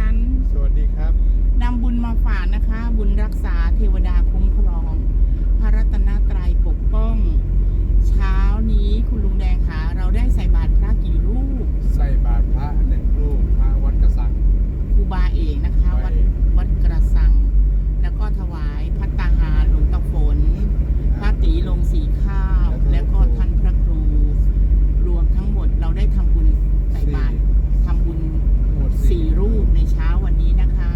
ฉัน สวัสดีครับนำบุญมาฝากนะคะ บุญรักษาเทวดาคุ้มครอง พระรัตนตรัยปกป้อง เช้านี้คุณลุงแดงคะเราได้ใส่บาตรพระกี่รูปใส่บาตรพระหนึ่งรูปพระวัดกระสัง ครูบาเอกนะคะ วัดครูบาเอกวัดกระสัง แล้วก็ถวายพัตตาหารหลวงตาฝน พระตีลงสีข้าว แล้วก็ท่านพระครู รวมทั้งหมดเราได้ทำบุญใส่บาตรทำบุญ หมด สี่รูปในเช้าวันนี้นะคะ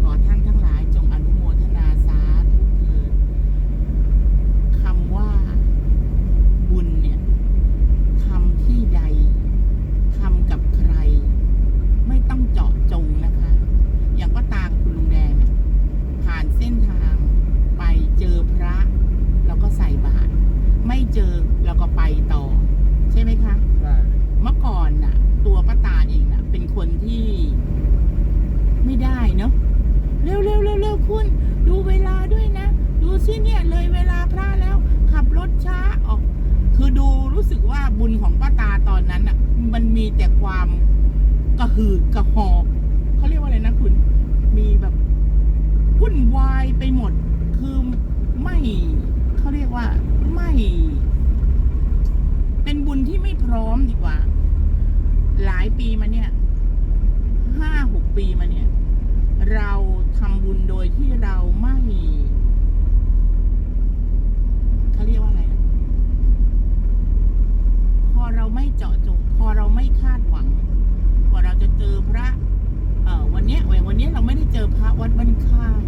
ขอท่านทั้งหลายจงอนุโมทนาสาธุเถิดคำว่าบุญเนี่ยทำที่ใดทำกับใคร ไม่ต้องเจาะจงนะคะ อย่างป้าตากับคุณลุงแดงเนี่ยผ่านเส้นทางไปเจอพระเราก็ใส่บาตรไม่เจอเราก็ไปต่อ ใช่ไหมคะได้เมื่อก่อนน่ะ ตัวป้าตาเองน่ะ เป็นคนที่ไม่ได้เนาะเร็วเร็วเร็วเร็วคุณ ดูเวลาด้วยนะ ดูสิเนี่ยเลยเวลาพระแล้ว ขับรถช้าออก คือดูรู้สึกว่าบุญของป้าตาตอนนั้นน่ะ มันมีแต่ความกระหืดกระหอบเขาเรียกว่าอะไรนะคุณ มีแบบวุ่นวายไปหมด คือไม่เขาเรียกว่าไม่ เป็นบุญที่ไม่พร้อมดีกว่า หลายปีมาเนี่ยห้าหกปีมาเนี่ย เราทำบุญโดยที่เราไม่เขาเรียกว่าอะไรนะพอเราไม่เจาะจง พอเราไม่คาดหวังพอเราจะเจอพระ เอ่อวันเนี้ยวันวันเนี้ยเราไม่ได้เจอพระวัดบ้านค่าย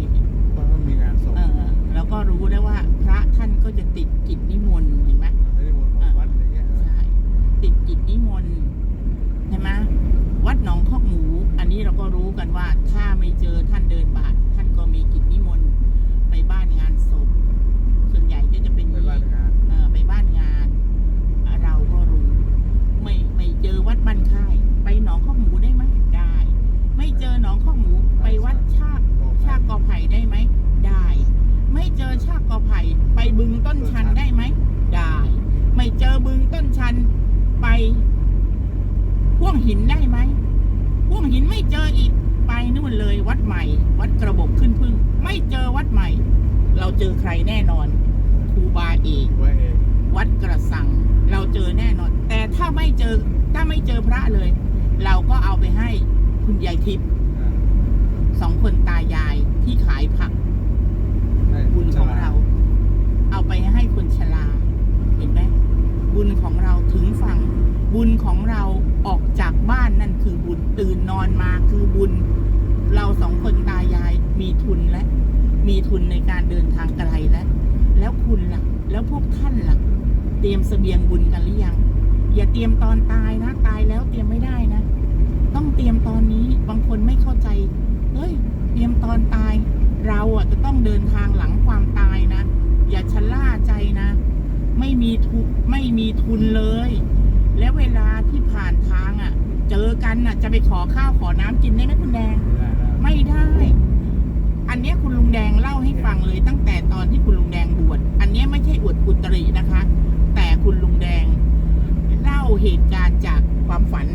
เพราะว่ามีงานศพเออแล้วก็รู้แล้วว่า พระท่านก็จะติดกิจนิมนต์เห็นไหม ติดกิจนิมนต์ใช่ไหมวัดหนองคอกหมู อันนี้เราก็รู้กันว่าถ้าไม่เจอท่านเดินบาทท่านก็มีกิจนิมนต์ไปบ้านงานศพส่วนใหญ่ก็จะเป็น ไปบ้านงาน เออไปบ้านงาน เราก็รู้ ไม่ไม่เจอวัดบ้านค่าย ไปหนองคอกหมูได้ไหมได้ ไม่เจอหนองคอกหมู ไปวัดชากชากกอไผ่ได้ไหมได้ ไม่เจอชากกอไผ่ไปบึงต้นชันได้ไหมได้ ไม่เจอบึงต้นชันไปพ่วงหินได้ไหมพ่วงหินไม่เจออีกไปนู่นเลย วัดใหม่ วัดกระบอกขึ้นพึ่ง ไม่เจอวัดใหม่ เราเจอใครแน่นอนครูบาเอกไว้เองวัดกระสัง เราเจอแน่นอน แต่ถ้าไม่เจอถ้าไม่เจอพระเลย เราก็เอาไปให้คุณยายทิพย์อ่าสองคนตายายที่ขายผักให้บุญของเรา เอาไปให้คนชราเห็นไหมบุญของเราถึงฝั่งบุญของเราออกจากบ้านนั่นคือบุญตื่นนอนมาคือบุญ เราสองคนตายายมีทุนและ มีทุนในการเดินทางไกลแล้ว แล้วคุณล่ะ แล้วพวกท่านล่ะ เตรียมเสบียงบุญกันหรือยัง อย่าเตรียมตอนตายนะ ตายแล้วเตรียมไม่ได้นะ ต้องเตรียมตอนนี้ บางคนไม่เข้าใจ เฮ้ย เตรียมตอนตาย เราอะจะต้องเดินทางหลังความตายนะ อย่าชะล่าใจนะ ไม่มีทุนไม่มีทุนเลย แล้วเวลาที่ผ่านทางอะ เจอกันอะ จะไปขอข้าวขอน้ำกินได้ไหมคุณแดง ไม่ได้แล้วไม่ได้ อันเนี้ยคุณลุงแดงเล่าให้ฟังเลยตั้งแต่ตอนที่คุณลุงแดงบวชอันเนี้ยไม่ใช่อวดอุตรินะคะ แต่คุณลุงแดงเล่าเหตุการณ์จากความฝัน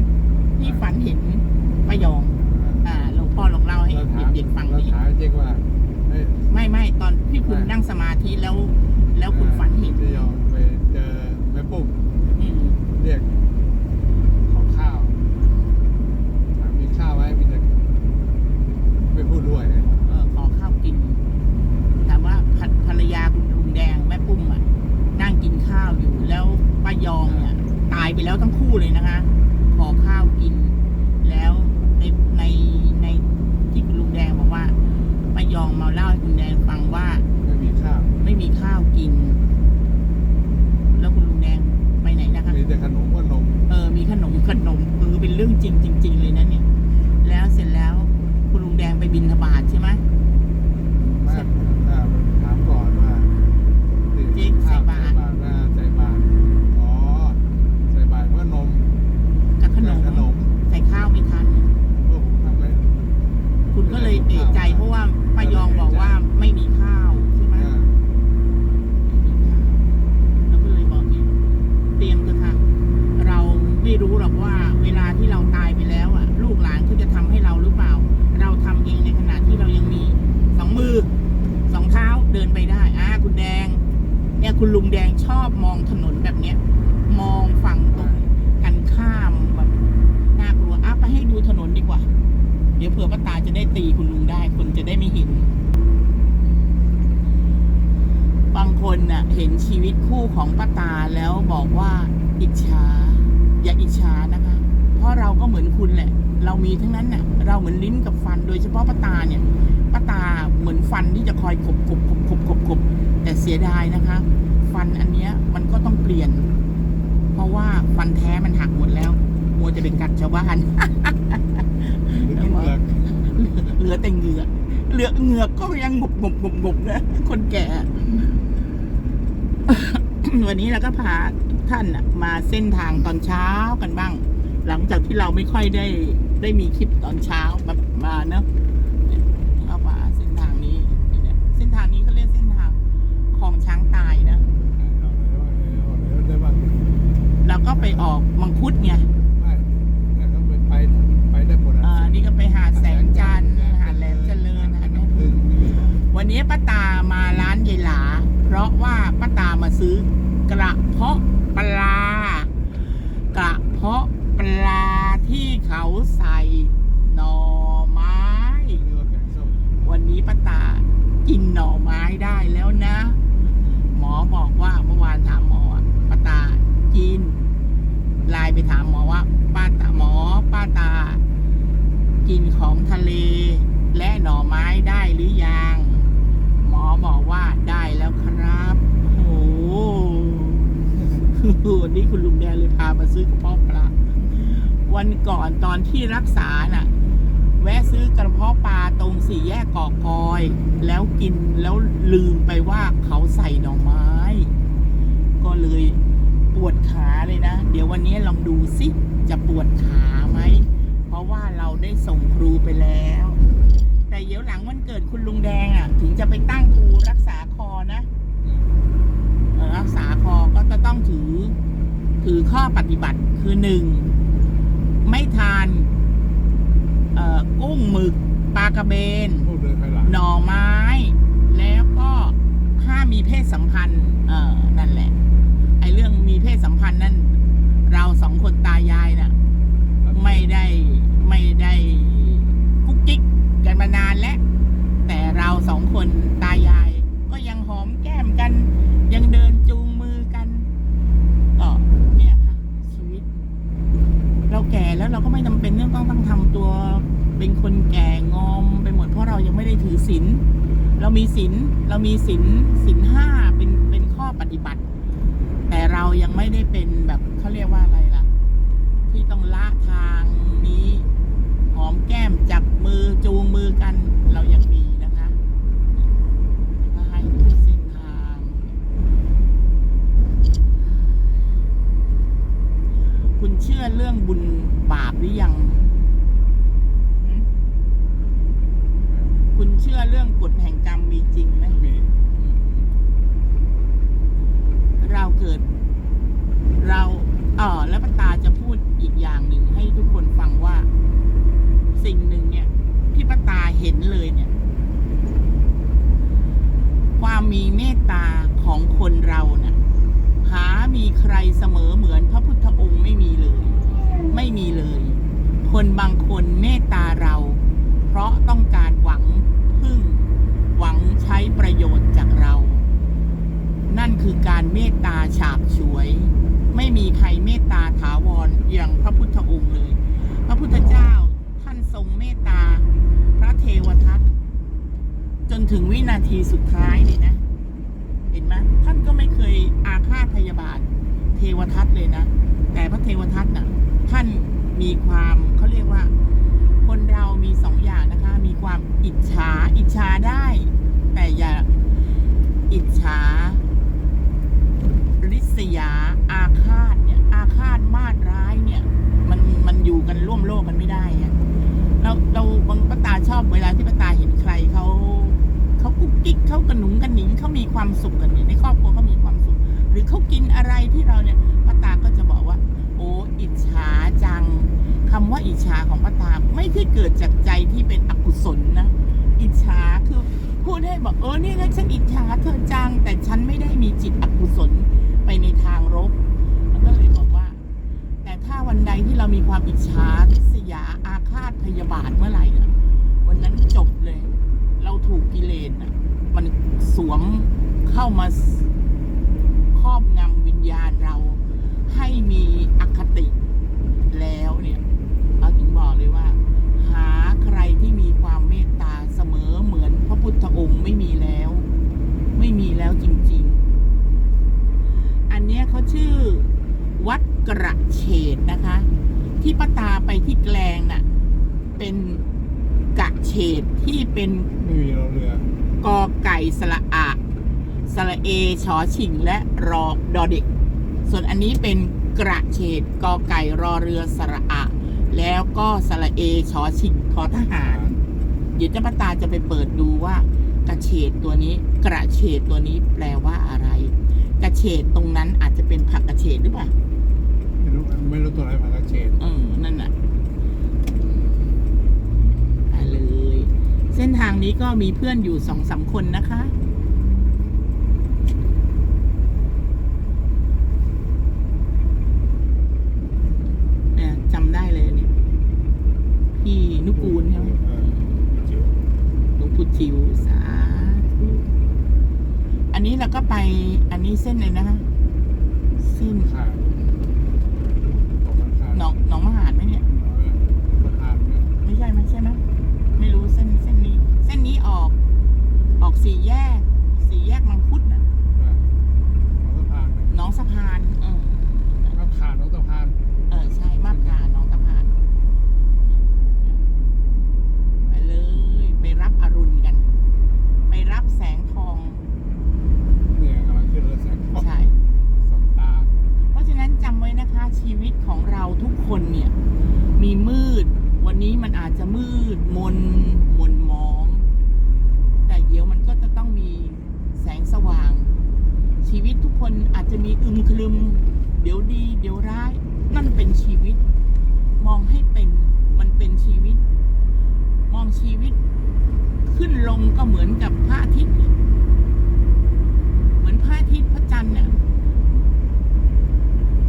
ที่ฝันเห็นประยองอ่าหลวงพ่อลองเล่าให้เราถามเด็กๆฟังเราดิถามเจ๊กว่าเฮ้ยไม่ไม่ตอนที่คุณนั่งสมาธิแล้ว แล้วคุณฝันเห็นจะยอมไปเจอแม่ปุ้มอืมเรียกขอข้าวถามมีข้าวไหมมีแต่ไม่พูดด้วย เออขอข้าวกินถามว่าภรภรรยาคุณลุงแดงแม่ปุ้มอะ นั่งกินข้าวอยู่ายองเนี่ย ตายไปแล้วทั้งคู่เลยนะคะ ขอข้าวกินแล้วในในในที่คุณลุงแดงบอกว่าป้ายองมาเล่าให้คุณแดงฟังว่า ไม่มีข้าว ไม่มีข้าวกิน แล้วคุณลุงแดงไปไหนนะคะ มีแต่ขนมกับนม เออ มีขนมขนมเออเป็นเรื่องจริงจริง ๆ เลยนะเนี่ย แล้วเสร็จแล้วคุณลุงแดงไปบินทบาทใช่ไหม แม่อ่าถามก่อนว่า เจ๊ใส่บาตร ใส่บาตรว่าใส่บาตรอ๋อใส่บาตรเพื่อนม กับขนม ขนม ใส่ข้าวไม่ทัน พวกผมทำไม คุณก็เลยเอะใจ เพราะว่าป้ายองบอกว่าไม่มีข้าวใช่ไหม อ่า ไม่มีข้าวแล้วก็เลยบอกเนี่ยเตรียมเถอะค่ะ เราไม่รู้หรอกว่า เวลาที่เราตายไปแล้วอะ ลูกหลานเขาจะทำให้เราหรือเปล่า คุณลุงแดงชอบ มองถนนแบบเนี้ย มองฝั่งตรงกันข้ามแบบน่ากลัวอะไปให้ดูถนนดีกว่า เดี๋ยวเผื่อป้าตาจะได้ตีคุณลุงได้ คนจะได้ไม่เห็น บางคนน่ะ เห็นชีวิตคู่ของป้าตาแล้วบอกว่าอิจฉาอย่าอิจฉานะคะ เพราะเราก็เหมือนคุณแหละ เรามีทั้งนั้นน่ะ เราเหมือนลิ้นกับฟัน โดยเฉพาะป้าตาเนี่ยป้าตาเหมือนฟันที่จะคอยขบขบขบขบขบขบแต่เสียดายนะคะ ฟันอันเนี้ยมันก็ต้องเปลี่ยน เพราะว่าฟันแท้มันหักหมดแล้วมัวจะเป็นกัดชาวบ้านหรือกินเปลือกเหลือแต่เหงือกเหลือเหงือกก็ยังงบงบงบงบนะคนแก่ วันนี้เราก็พาท่านน่ะมาเส้นทางตอนเช้ากันบ้าง หลังจากที่เราไม่ค่อยได้ได้มีคลิปตอนเช้ามามาเนอะ ไปออกมังคุดไงได้เนี่ยเขาไปไปไปได้หมดอ่านี่ก็ไปหาดแสงจันทร์หาดแหลมเจริญหาดแม่พึ่พึ่งงวันนี้ป้าตามาร้านยายหลา เพราะว่าป้าตามาซื้อกระเพาะปลากระเพาะปลาที่เขาใส่หน่อไม้ เรียกว่าแกงส้ม วันนี้ป้าตากินหน่อไม้ได้แล้วนะ หมอบอกว่าเมื่อวานถามหมออะป้าตากิน ไปถามหมอว่าป้าตาหมอป้าตา กินของทะเล และหน่อไม้ได้หรือยัง หมอบอกว่าได้แล้วครับโอ้โหวันนี้คุณลุงแดงเลยพามาซื้อกระเพาะปลาวันก่อนตอนที่รักษาน่ะ แวะซื้อกระเพาะปลาตรงสี่แยกกอกกอย แล้วกินแล้วลืมไปว่าเขาใส่หน่อไม้ ก็เลย ปวดขาเลยนะ เดี๋ยววันนี้ลองดูสิจะปวดขาไหม เพราะว่าเราได้ส่งครูไปแล้ว แต่เดี๋ยวหลังวันเกิดคุณลุงแดงอะ ถึงจะไปตั้งครูรักษาคอนะเอ่อรักษาคอก็จะต้องถือ ถือข้อปฏิบัติคือหนึ่งไม่ทานเอ่อกุ้งหมึกปลากระเบนพูดเดินไปหลังหน่อไม้ แล้วก็ห้ามมีเพศสัมพันธ์ เออนั่นแหละ ไอ้เรื่องมีเพศสัมพันธ์นั่น เราสองคนตายายน่ะ ไม่ได้ไม่ได้กุ๊กกิ๊กกันมานานแล้ว แต่เราสองคนตายาย ก็ยังหอมแก้มกัน ยังเดินจูงมือกันก็เนี่ยค่ะ ชีวิต เราแก่แล้วเราก็ไม่จำเป็นต้องต้องต้องทำตัวเป็นคนแก่งอมไปหมดเพราะเรายังไม่ได้ถือศีลเรามีศีลเรามีศีลศีลห้าเป็นเปฏิบัติ แต่เรายังไม่ได้เป็นแบบเขาเรียกว่าอะไรล่ะ ที่ต้องละทางนี้หอมแก้มจับมือจูงมือกัน เรายังมีนะคะให้ดูเส้นทาง คุณเชื่อเรื่องบุญบาปหรือยังคุณเชื่อเรื่องกฎแห่งกรรมมีจริงไหมมี เราเกิด เราเออแล้วป้าตาจะพูดอีกอย่างหนึ่งให้ทุกคนฟังว่า สิ่งหนึ่งเนี่ย ที่ป้าตาเห็นเลยเนี่ย ความมีเมตตาของคนเราน่ะ หามีใครเสมอเหมือนพระพุทธองค์ไม่มีเลย ไม่มีเลย คนบางคนเมตตาเรา เพราะต้องการหวังพึ่ง หวังใช้ประโยชน์จากเรา นั่นคือการเมตตาฉาบฉวย ไม่มีใครเมตตาถาวรอย่างพระพุทธองค์เลย พระพุทธเจ้าท่านทรงเมตตาพระเทวทัตจนถึงวินาทีสุดท้ายเลยนะ เห็นไหมท่านก็ไม่เคยอาฆาตพยาบาทเทวทัตเลยนะ แต่พระเทวทัตน่ะ ท่านมีความเขาเรียกว่า คนเรามีสองอย่างนะคะ มีความอิจฉาอิจฉาได้ แต่อย่าอิจฉา ริษยาอาฆาตเนี่ย อาฆาตมาดร้ายเนี่ย มันมันอยู่กันร่วมโลกกันไม่ได้อะเราเราบางป้าตาชอบเวลาที่ป้าตาเห็นใครเขาเขากุ๊กกิ๊กเขากระหนุงกระหนิงเขามีความสุขกันเนี่ยในครอบครัวเขามีความสุข หรือเขากินอะไรที่เราเนี่ยป้าตาก็จะบอกว่า โอ้อิจฉาจังคำว่าอิจฉาของป้าตาไม่ได้เกิดจากใจที่เป็นอกุศลนะอิจฉาคือพูดให้บอกเออเนี่ยนะฉันอิจฉาเธอจังแต่ฉันไม่ได้มีจิตอกุศล ไปในทางรบมันก็เลยบอกว่า แต่ถ้าวันใดที่เรามีความอิจฉาริษยาอาฆาตพยาบาทเมื่อไหร่น่ะวันนั้นจบเลย เราถูกกิเลสน่ะมันสวมเข้ามาครอบงำวิญญาณเราให้มีอคติแล้วเนี่ยเราถึงบอกเลยว่า หาใครที่มีความเมตตาเสมอเหมือนพระพุทธองค์ไม่มีแล้ว ไม่มีแล้วจริงๆ นเนี้เขาชื่อ วัดกระเฉดนะคะ ที่ป้าตาไปที่แกลงน่ะ เป็นกระเฉดที่เป็นไม่มีเราเรือกอไก่สระอะสระเอชอชิงและรอดอเด็ก ส่วนอันนี้เป็นกระเฉดกอไก่รอเรือสระอะแล้วก็สระเอชอชิงทอทหาร เดี๋ยวเจ้าป้าตาจะไปเปิดดูว่ากระเฉดตัวนี้ กระเฉดตัวนี้แปลว่าอะไร กระเฉดตรงนั้นอาจจะเป็นผักกระเฉดหรือเปล่า ไม่รู้ไม่รู้ตัวไหนผักกระเฉดเออนั่นน่ะไปเลย เส้นทางนี้ก็มีเพื่อนอยู่สองสามคนนะคะเนี่ยจำได้เลยเนี่ยพี่นุกูลใช่ไหมเออจิ๋วหลวงปู่จิวสาธุอั นนี้เราก็ไปอันนี้เส้นเลยนะคะเส้นขาดของมันขาดหนองหนองมหาดไหมเนี่ยเออมันขาดเนี่ย ไม่ใช่ไหมใช่ไหมไม่รู้เส้นเส้นนี้ เส้นนี้ออก ออกสี่แยก สี่แยกมังคุดน่ะของสะพานเนี่ยหน้องสะพานเออ ครับขาดของสะพาน เออใช่มาบกาหน้องสะพาน ไปเลย ไปรับอรุณกัน ไปรับแสงทอง เนี่ยกำลังขึ้นเรือแสงทอง ใช่ สองตา เพราะฉะนั้นจำไว้นะคะ ชีวิตของเราทุกคนเนี่ย มีมืด วันนี้มันอาจจะมืด มนมนมอง แต่เดี๋ยวมันก็จะต้องมีแสงสว่าง ชีวิตทุกคนอาจจะมีอึมครึม เดี๋ยวดี เดี๋ยวร้าย นั่นเป็นชีวิต มองให้เป็นมันเป็นชีวิต มองชีวิต ขึ้นก็เหมือนกับพระอาทิตย์เหมือนพระอาทิตย์พระจันทร์เนี่ย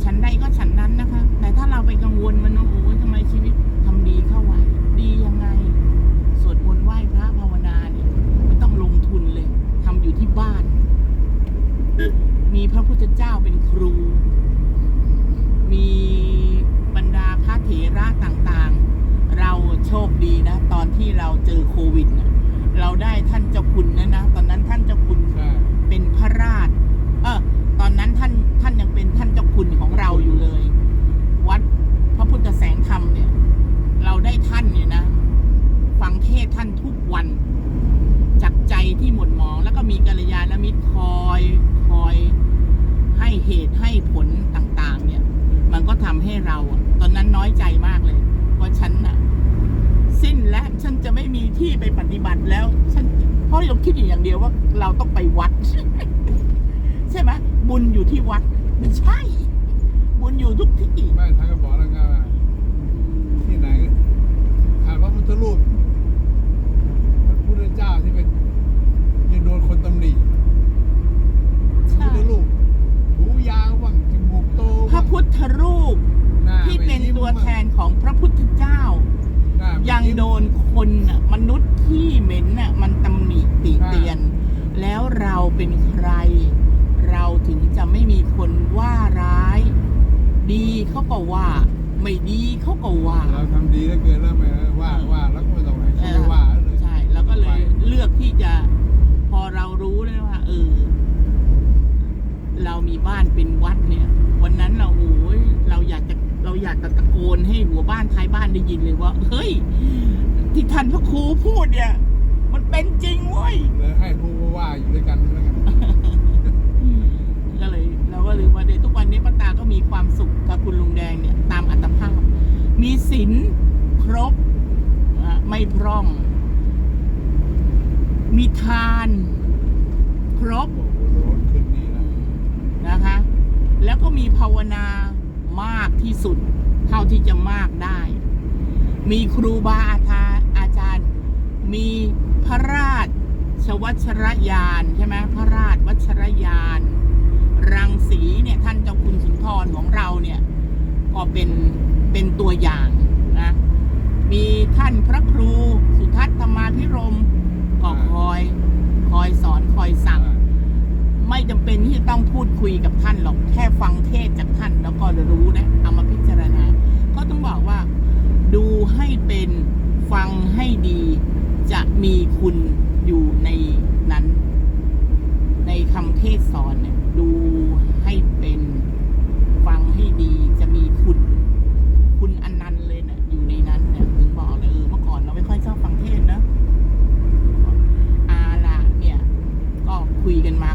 ฉันใดก็ฉันนั้นนะคะ แต่ถ้าเราไปกังวลมันโอ้ยทำไมชีวิตทำดีเข้าไว้ดียังไง สวดมนต์ไหว้พระภาวนาเนี่ยไม่ต้องลงทุนเลยทำอยู่ที่บ้าน มีพระพุทธเจ้าเป็นครู มีบรรดาพระเถระต่างๆ เราโชคดีนะ ตอนที่เราเจอโควิดน่ะ เราได้ท่านเจ้าคุณนะนะ ตอนนั้นท่านเจ้าคุณใช่เป็นพระราช เออตอนนั้นท่านท่านยังเป็นท่านเจ้าคุณของเราอยู่เลย วัดพระพุทธแสงธรรมเนี่ย เราได้ท่านเนี่ยนะ ฟังเทศน์ท่านทุกวัน จากใจที่หมดหมองแล้วก็มีกัลยาณมิตรคอยคอยให้เหตุให้ผลต่างๆ เนี่ย มันก็ทำให้เราอะตอนนั้นน้อยใจมากเลยว่าฉันน่ะสิ้นและฉันจะไม่มีที่ไปปฏิบัติ แล้วฉันเพราะเราคิดอยู่อย่างเดียวว่าเราต้องไปวัด ใช่ไหมบุญอยู่ที่วัดไม่ใช่ บุญอยู่ทุกที่ ไม่ท่านก็บอกแล้วไงว่าที่ไหนขาดพระพุทธรูปพระพุทธเจ้าที่เป็นยังโดนคนตำหนิพระ ใช่ พุทธรูปหูยาวบ้างจมูกโต พระ บ้าง พุทธรูป หน้า ที่เป็น ไม่ยิ้ม ตัวแทนของพระพุทธเจ้า หน้าไม่ ยัง ยิ้ม โดนคนน่ะมนุษย์ที่เหม็นน่ะมันตำหนิติเตียน แล้วเราเป็นใคร เราถึงจะไม่มีคนว่าร้าย ดีเขาก็ว่า ไม่ดีเขาก็ว่า เราทำ ดีแล้วเกินแล้วไม่ว่าว่าแล้วก็ไม่ต้องให้เขาไปว่าเลยใช่แล้วก็เลยเลือกที่จะพอเรารู้เลยว่าเออเรามีบ้านเป็นวัดเนี่ย วันนั้นเราโอ้ยเราอยากจะเราอยากจะตะโกนให้หัวบ้านท้ายบ้านได้ยินเลยว่าเฮ้ย ที่ท่านพระครูพูดเนี่ย มันเป็นจริงเว้ยเลยให้ผู้ว่าอยู่ด้วยกันแล้วกันก็เลยเราก็เลยว่าในทุกวันนี้ป้าตาก็มีความสุขกับคุณลุงแดงเนี่ย ตามอัตภาพ มีศีล ครบอะไม่พร่อง มีทานครบโอ้โหโดนขึ้นนี่นะนะคะ แล้วก็มีภาวนามากที่สุด เท่าที่จะมากได้ มีครูบาอาจารย์อาจารย์ มีพระราชชวัชรยานใช่ไหมพระราชวัชรยาน รังสีเนี่ยท่านเจ้าคุณสุนทรของเราเนี่ย ก็เป็นเป็นตัวอย่างนะ มีท่านพระครูสุทัศน์ธรรมาพิรมก็คอยคอยสอนคอยสั่ง ไม่จำเป็นที่จะต้องพูดคุยกับท่านหรอกแค่ฟังเทศจากท่านแล้วก็รู้นะเอามาพิจารณา ก็ต้องบอกว่า ดูให้เป็นฟังให้ดี จะมีคุณอยู่ในนั้น ในคำเทศสอนเนี่ยดูให้เป็น ฟังให้ดีจะมีคุณอันนั้นต์เลยเนะี่ยอยู่ในนั้นเนี่ยถึงบอกเลยเออเมื่อก่อนเราไม่ค่อยชอบฟังเทศน์เนอะอาละเนี่ย เดนมาก็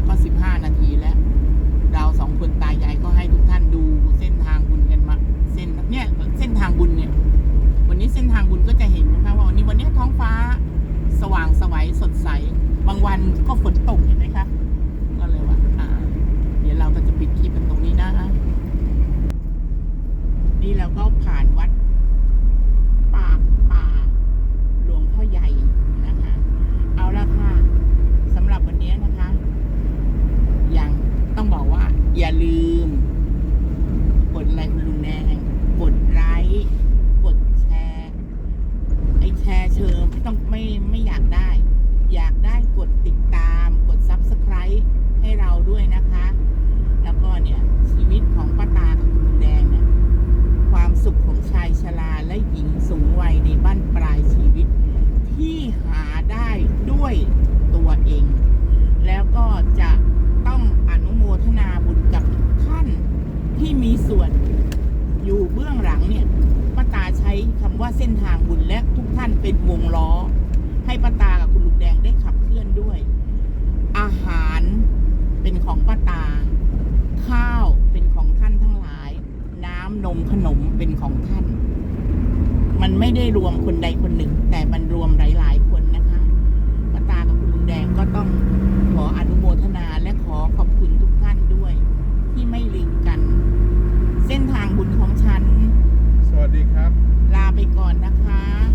ุญและทุกท่านเป็นวงล้อ ให้ป้าตากับคุณลุงแดงได้ขับเคลื่อนด้วย อาหารเป็นของป้าตา ข้าวเป็นของท่านทั้งหลาย น้ำนมขนมเป็นของท่าน มันไม่ได้รวมคนใดคนหนึ่ง แต่มันรวมหลาย ๆ คนนะคะป้าตากับคุณลุงแดงก็ต้องขออนุโมทนาและขอขอบคุณทุกท่านด้วย ที่ไม่ลืมกัน เส้นทางบุญของฉัน สวัสดีครับ ไปก่อนนะคะ